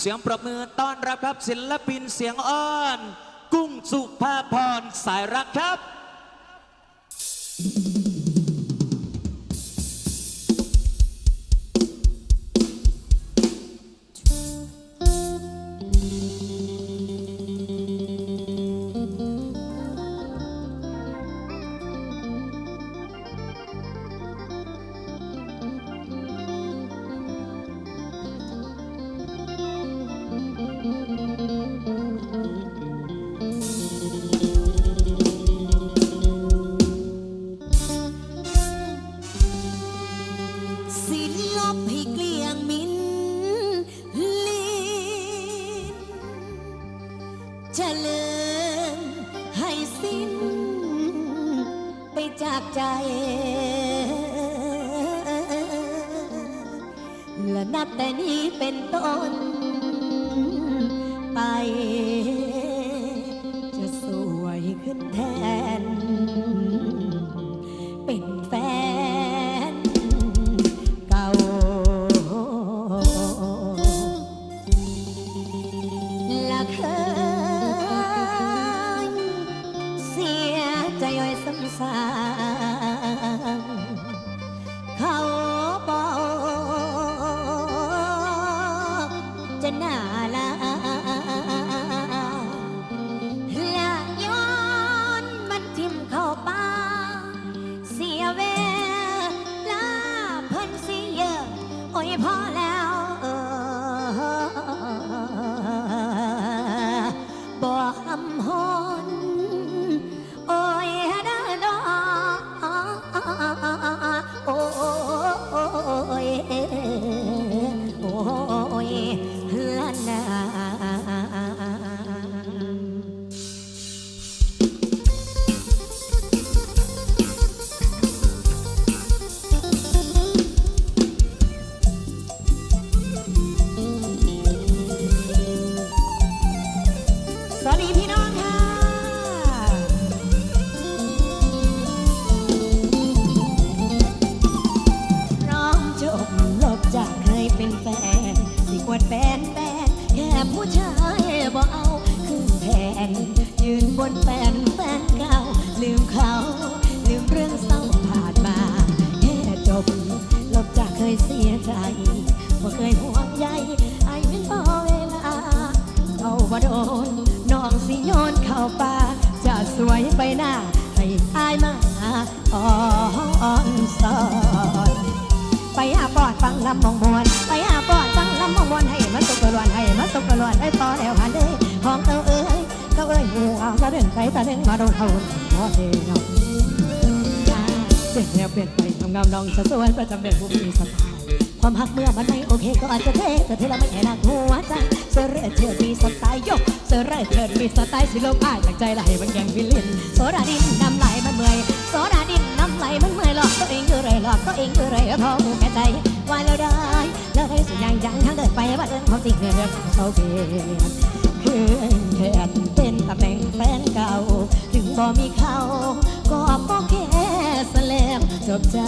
เสียงประมือต้อนรับครับศิลปินเสียงอ้อน กุ้งสุภาพรสายรักครับ เลิมให้สิ้น ไปจากใจ และนับแต่นี้เป็นต้นไป อยซ้ำซากเขาบอกจะน่าละและย้อนมันทิมเข้าป่าเสียเวลาเพิ่นสิเยอะโอ้ยพอแล้วเออบ่คำฮอน เอาว่าโดนน้องสิโยนเข้าป่าจะสวยไปหน้า ให้อายมาอ่อนสอนไปอาปอดฟังลำมองมวน ไปอาปอดฟังลำมองมวนให้มันตกกระลวนให้มันตกกระลวนให้ต่อแล้วหันเด้ของเต้เอ้ยเต้าเอ้ยหูเอาตาเดินไปตาเดินมาโดนเขาพอเด้เนาะเปลี่ยนแนวเปลี่ยนไปทำงามน้องจะสวยประจำเดือนผู้มีสตล์ ความหักเมื่อมันไม่โอเคก็อาจจะเท่แต่เธอเราไม่แอนักหัวใจเสอเรเธอมีสไตล์ยกเสอเรเธอมีสไตล์สิโลกอ้ายจากใจไหลมันแกงวิลลินโซดาดินน้ำไหลมันเมื่อยโซดาดินน้ำไหลมันเมื่อยหลอกตัวเองคือไรหลอกตัวเองคือไรเพราะแก่ใจว่าแล้วได้แล้วให้สุดยังยังทั้งเดินไปว่าเรื่องความจริงเรื่องของเขาเปลี่ยนคือแค่เป็นตำแหน่งแฟนเก่า ถึงบ่มีเขาก็บ่แค่สลมจบใจ